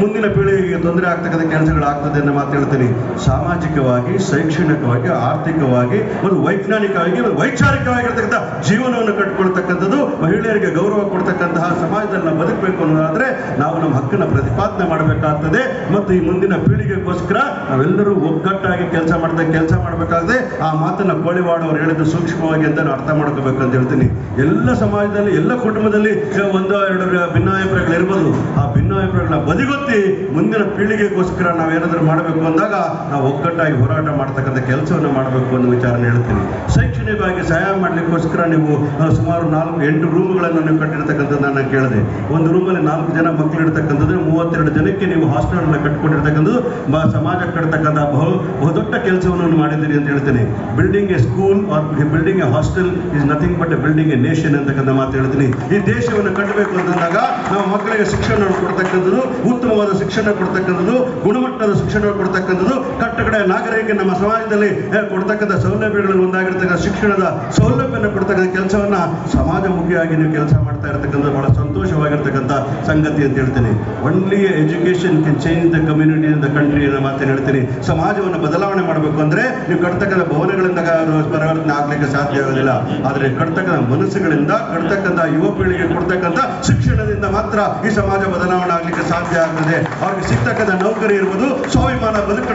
ಮುಂದಿನ ಪೀಳಿಗೆಗೆ ತೊಂದರೆ ಆಗ್ತಕ್ಕಂಥ ಕೆಲಸಗಳಾಗ್ತದೆ ಅಂತ ಮಾತು ಹೇಳ್ತೀನಿ. ಸಾಮಾಜಿಕವಾಗಿ, ಶೈಕ್ಷಣಿಕವಾಗಿ, ಆರ್ಥಿಕವಾಗಿ, ಒಂದು ವೈಜ್ಞಾನಿಕವಾಗಿ, ಒಂದು ವೈಚಾರಿಕವಾಗಿರ್ತಕ್ಕಂಥ ಜೀವನವನ್ನು ಕಟ್ಕೊಳ್ತಕ್ಕಂಥದ್ದು, ಮಹಿಳೆಯರಿಗೆ ಗೌರವ ಕೊಡ್ತಕ್ಕಂತಹ ಸಮಾಜದಲ್ಲಿ ನಾವು ಬದುಕಬೇಕು ಅನ್ನೋದಾದ್ರೆ ನಾವು ನಮ್ಮ ಹಕ್ಕನ್ನು ಪ್ರತಿಪಾದನೆ ಮಾಡಬೇಕಾಗ್ತದೆ. ಮತ್ತು ಈ ಮುಂದಿನ ಪೀಳಿಗೆಗೋಸ್ಕರ ನಾವೆಲ್ಲರೂ ಒಗ್ಗಟ್ಟಾಗಿ ಕೆಲಸ ಮಾಡ್ತಾ ಕೆಲಸ ಮಾಡಬೇಕಾಗದೆ ಆ ಮಾತನ್ನ ಕೋಳಿವಾಡ ಅವರು ಹೇಳಿದ್ದು ಸೂಕ್ಷ್ಮವಾಗಿ ಅಂತ ಅರ್ಥ ಮಾಡ್ಕೋಬೇಕು ಅಂತ ಹೇಳ್ತೀನಿ. ಎಲ್ಲ ಸಮಾಜದಲ್ಲಿ, ಎಲ್ಲ ಕುಟುಂಬದಲ್ಲಿ, ಒಂದು, ಎರಡು ಭಿನ್ನಾಭಿಪ್ರಾಯಗಳು ಇರ್ಬೋದು ಆ ಭಿನ್ನಾಭಿಪ್ರಾಯಗಳನ್ನ ಬದಿಗೊತ್ತಿ ಮುಂದಿನ ಪೀಳಿಗೆಗೋಸ್ಕರ ನಾವೇನಾದರೂ ಮಾಡಬೇಕು ಅಂದಾಗ ನಾವು ಒಗ್ಗಟ್ಟಾಗಿ ಹೋರಾಟ ಮಾಡ್ತಕ್ಕಂಥ ಕೆಲಸವನ್ನು ಮಾಡಬೇಕು ಅನ್ನೋ ವಿಚಾರನ ಹೇಳ್ತೀನಿ. ಶೈಕ್ಷಣಿಕವಾಗಿ ಸಹಾಯ ಮಾಡಲಿಕ್ಕೋಸ್ಕರ ನೀವು ಸುಮಾರು ನಾಲ್ಕು, ಎಂಟು ರೂಮ್ಗಳನ್ನು ನೀವು ಕಟ್ಟಿರ್ತಕ್ಕಂಥದ್ದು ನಾನು ಕೇಳಿದೆ. ಒಂದು ರೂಮಲ್ಲಿ ನಾಲ್ಕು ಜನ ಮಕ್ಕಳು ಇರ್ತಕ್ಕಂಥದ್ದು ಮೂವತ್ತೆರಡು ಜನಕ್ಕೆ ನೀವು ಹಾಸ್ಟೆಲ್ನ ಕಟ್ಕೊಂಡಿರ್ತಕ್ಕಂಥದ್ದು ಸಮಾಜ ಕಟ್ತಕ್ಕಂಥ ಬಹು, ಬಹುದೊಡ್ಡ ಕೆಲಸವನ್ನು ಮಾಡಿದ್ದೀರಿ ಅಂತ ಹೇಳ್ತೇನೆ. Building a school or building a hostel is nothing but building a nation ಅಂತಕ್ಕಂಥ ಮಾತು ಹೇಳ್ತೀನಿ. ಈ ದೇಶವನ್ನು ಕಟ್ಟಬೇಕು ಅಂತಂದಾಗ ನಾವು ಮಕ್ಕಳಿಗೆ ಶಿಕ್ಷಣ ಕೊಡ್ತಕ್ಕಂಥದ್ದು ಉತ್ತಮವಾದ ಶಿಕ್ಷಣ ಕೊಡ್ತಕ್ಕಂಥದ್ದು, ಗುಣಮಟ್ಟದ ಶಿಕ್ಷಣ ಕೊಡ್ತಕ್ಕಂಥದ್ದು, ಕಟ್ಟಕಡೆ ನಾಗರಿಕರಿಗೆ ನಮ್ಮ ಸಮಾಜದಲ್ಲಿ ಕೊಡ್ತಕ್ಕಂಥ ಸೌಲಭ್ಯಗಳಲ್ಲಿ ಒಂದಾಗಿರ್ತಕ್ಕಂಥ ಶಿಕ್ಷಣದ ಸೌಲಭ್ಯವನ್ನು ಕೊಡ್ತಕ್ಕಂಥ ಕೆಲಸವನ್ನ ಸಮಾಜಮುಖಿಯಾಗಿ ನೀವು ಕೆಲಸ ಮಾಡ್ತಾ ಇರ್ತಕ್ಕಂಥ ಬಹಳ ಸಂತೋಷವಾಗಿರ್ತಕ್ಕಂಥ ಸಂಗತಿ ಅಂತ ಹೇಳ್ತೀನಿ. Only education can change the community the country ಅನ್ನೋ ಮಾತನ್ನು ಹೇಳ್ತೀನಿ. ಸಮಾಜವನ್ನು ಬದಲಾವಣೆ ಮಾಡಬೇಕು ಅಂದ್ರೆ ನೀವು ಕಟ್ತಕ್ಕಂಥ ಭವನಗಳಿಂದ ಪರಿವರ್ತನೆ ಆಗ್ಲಿಕ್ಕೆ ಸಾಧ್ಯ ಆಗೋದಿಲ್ಲ. ಆದರೆ ಕಟ್ತಕ್ಕಂಥ ಮನಸ್ಸುಗಳಿಂದ, ಕಟ್ತಕ್ಕಂಥ ಯುವ ಪೀಳಿಗೆ ಕೊಡ್ತಕ್ಕಂಥ ಶಿಕ್ಷಣದಿಂದ ಮಾತ್ರ ಈ ಸಮಾಜ ಬದಲಾವಣೆ ಆಗ್ಲಿಕ್ಕೆ ಸಾಧ್ಯ ಆಗ್ತದೆ ಅವ್ರಿಗೆ ಸಿಗ್ತಕ್ಕಂಥ ನೌಕರಿ ಇರ್ಬೋದು, ಸ್ವಾಭಿಮಾನ ಬದುಕು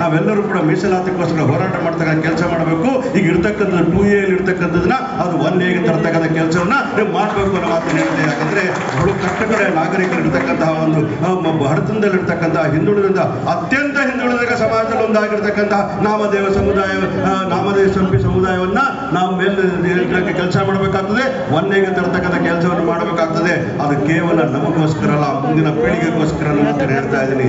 ನಾವೆಲ್ಲರೂ ಕೂಡ ಮೀಸಲಾತಿಗೋಸ್ಕರ ಹೋರಾಟ ಮಾಡ್ತಕ್ಕಂಥ ಕೆಲಸ ಮಾಡಬೇಕು. ಈಗ ಇರ್ತಕ್ಕಂಥ ಟೂ ಎಲ್ಲಿ ಇರ್ತಕ್ಕಂಥದ್ದನ್ನ ಅದು ಒನ್ ಎಗೆ ತರ್ತಕ್ಕಂಥ ಕೆಲಸವನ್ನ ನೀವು ಮಾಡಬೇಕು ಅನ್ನೋ ಮಾತನ್ನು ಹೇಳಿದೆ ಯಾಕಂದ್ರೆ ಬಹಳ ಕಟ್ಟಕಡೆ ನಾಗರಿಕರು ಇರ್ತಕ್ಕಂತಹ ಒಂದು ಬಡತನದಲ್ಲಿರ್ತಕ್ಕಂತಹ ಹಿಂದುಳಿದ ಅತ್ಯಂತ ಹಿಂದುಳಿದ ಸಮಾಜದಲ್ಲಿ ಒಂದಾಗಿರ್ತಕ್ಕಂತಹ ನಾಮದೇವ ಸಮುದಾಯ ನಾಮದೇವ ಸಂಪಿ ಸಮುದಾಯವನ್ನ ನಾವು ಮೇಲೆ ಕೆಲಸ ಮಾಡಬೇಕಾಗ್ತದೆ. ಒನ್ನೆಗೆ ತರ್ತಕ್ಕಂಥ ಕೆಲಸವನ್ನು ಮಾಡಬೇಕಾಗ್ತದೆ. ಅದು ಕೇವಲ ನಮಗೋಸ್ಕರ ಅಲ್ಲ ಮುಂದಿನ ಪೀಳಿಗೆಗೋಸ್ಕರ ಅನ್ನೋ ನಾನು ಹೇಳ್ತಾ ಇದ್ದೀನಿ.